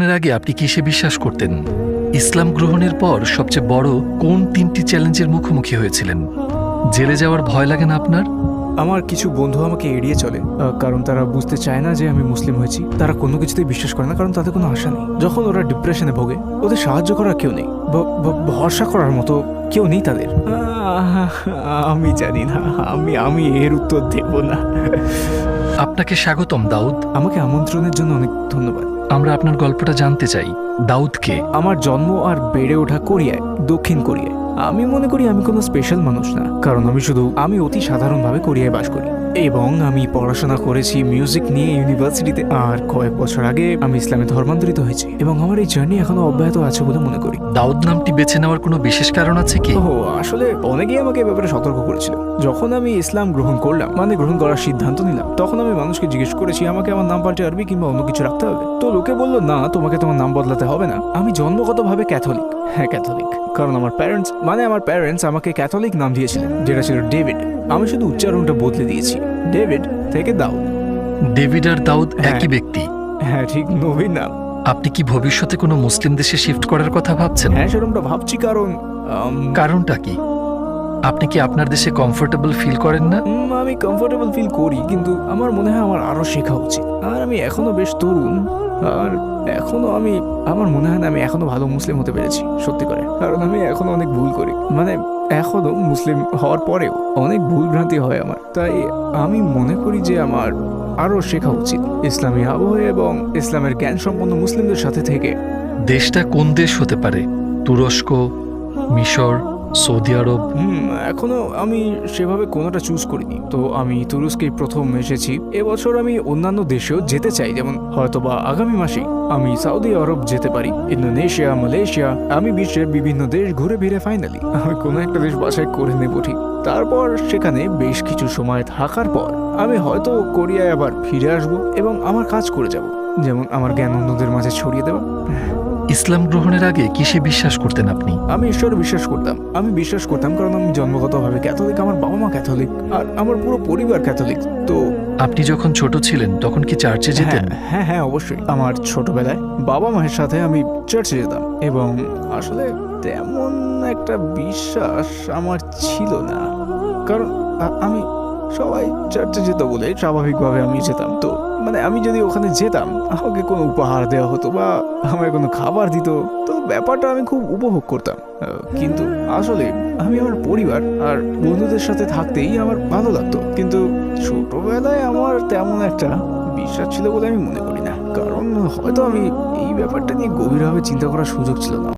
গ্রহণের আগে আপনি কিসে বিশ্বাস করতেন? ইসলাম গ্রহণের পর সবচেয়ে বড় কোন তিনটি চ্যালেঞ্জের মুখোমুখি হয়েছিলেন? জেলে যাওয়ার ভয় লাগে না আপনার? আমার কিছু বন্ধু আমাকে এড়িয়ে চলে কারণ তারা বুঝতে চায় না যে আমি মুসলিম হয়েছি। তারা কোনো কিছুতেই বিশ্বাস করে না, কারণ তাদের কোনো আশা নেই। যখন ওরা ডিপ্রেশনে ভোগে, ওদের সাহায্য করার কেউ নেই। ভরসা করার মতো কেউ নেই তাদের। আমি জানি না, আমি আমি এর উত্তর দেব না। আপনাকে স্বাগতম দাউদ। আমাকে আমন্ত্রণের জন্য অনেক ধন্যবাদ। আমরা আপনার গল্পটা জানতে চাই দাউদকে। আমার জন্ম আর বেড়ে ওঠা কোরিয়ায় দক্ষিণ কোরিয়ায়। আমি মনে করি আমি কোনো স্পেশাল মানুষ না। কারণ আমি শুধু আমি অতি সাধারণভাবে কোরিয়ায় বাস করি। এবং আমি পড়াশোনা করেছি মিউজিক নিয়ে ইউনিভার্সিটিতে আর কয়েক বছর আগে আমি ইসলামে ধর্মান্তরিত হয়েছি। এবং আমার এই জার্নি এখনও অব্যাহত আছে বলে মনে করি। দাউদ নামটি বেছে নেওয়ার কোনো বিশেষ কারণ আছে কি? ও আসলে অনেকেই আমাকে এ ব্যাপারে সতর্ক করেছিল। যখন আমি ইসলাম গ্রহণ করলাম মানে গ্রহণ করার সিদ্ধান্ত নিলাম তখন আমি মানুষকে জিজ্ঞেস করেছি আমাকে আমার নাম পাল্টে আরবি কিংবা অন্য কিছু রাখতে হবে? তো লোকে বলল না তোমাকে তোমার নাম বদলাতে হবে না। আমি জন্মগতভাবে ক্যাথলিক হ্যাঁ ক্যাথলিক। কারণ আমার প্যারেন্টস মানে আমার প্যারেন্টস আমাকে ক্যাথলিক নাম দিয়েছিলেন যেটা ছিল ডেভিড। আমি শুধু উচ্চারণটা বদলে দিয়েছি। ডেভিড থেকে দাউদ। ডেভিড আর দাউদ হ্যাঁ। একই ব্যক্তি? হ্যাঁ ঠিক নবীন নাম। আপনি কি ভবিষ্যতে কোনো মুসলিম দেশে শিফট করার কথা ভাবছেন? হ্যাঁ সেরকমটা ভাবছি কারণ কারণটা কি? আপনি কি আপনার দেশে কমফোর্টেবল ফিল করেন না? আমি কমফোর্টেবল ফিল করি কিন্তু আমার মনে হয় আমার আরও শেখা উচিত। আর আমি এখনও বেশ তরুণ। আর এখনও আমি, আমার মনে হয় না আমি এখনও ভালো মুসলিম হতে পেরেছি, সত্যি করে। কারণ আমি এখনও অনেক ভুল করি। মানে এখনও মুসলিম হওয়ার পরেও অনেক ভুল ভ্রান্তি হয় আমার। তাই আমি মনে করি যে আমার আরও শেখা উচিত ইসলামী আবহাওয়া এবং ইসলামের জ্ঞান সম্পন্ন মুসলিমদের সাথে থেকে। দেশটা কোন দেশ হতে পারে? তুরস্ক, মিশর সৌদি আরব? হুম, এখনও আমি সেভাবে কোনোটা চুজ করিনি। তো আমি তুরস্কেই প্রথম এসেছি। এবছর আমি অন্যান্য দেশেও যেতে চাই, যেমন হয়তোবা আগামী মাসেই আমি সৌদি আরব যেতে পারি। ইন্দোনেশিয়া, মালয়েশিয়া, আমি বিশ্বের বিভিন্ন দেশ ঘুরে ফিরে ফাইনালি আমি কোনো একটা দেশ বাছাই করে নেব ঠিক। তারপর সেখানে বেশ কিছু সময় থাকার পর আমি হয়তো কোরিয়ায় আবার ফিরে আসব এবং আমার কাজ করে যাব। যেমন আমার জ্ঞান অন্যদের মাঝে ছড়িয়ে দেওয়া। ইসলাম গ্রহণের আগে কিসে বিশ্বাস করতেন আপনি? আমি ঈশ্বরে বিশ্বাস করতাম। আমি বিশ্বাস করতাম কারণ আমি জন্মগতভাবে ক্যাথলিক আমার বাবা মা ক্যাথলিক আর আমার পুরো পরিবার ক্যাথলিক। তো আপনি যখন ছোট ছিলেন তখন কি চার্চে যেতেন? হ্যাঁ হ্যাঁ হ্যাঁ অবশ্যই। আমার ছোটবেলায় বাবা মায়ের সাথে আমি চার্চে যেতাম এবং আসলে তেমন একটা বিশ্বাস আমার ছিল না। কারণ আ- আমি সবাই চার্চে যেত বলে স্বাভাবিকভাবে আমি যেতাম। তো মানে আমি যদি ওখানে যেতাম, আমাকে কোনো উপহার দেওয়া হতো বা আমায় কোনো খাবার দিত, তো ব্যাপারটা আমি খুব উপভোগ করতাম। কিন্তু আসলে আমি আমার পরিবার আর বন্ধুদের সাথে থাকতেই আমার ভালো লাগতো। কিন্তু ছোটবেলায় আমার তেমন একটা বিশ্বাস ছিল বলে আমি মনে করি না। কারণ হয়তো আমি এই ব্যাপারটা নিয়ে গভীরভাবে চিন্তা করার সুযোগ ছিল না।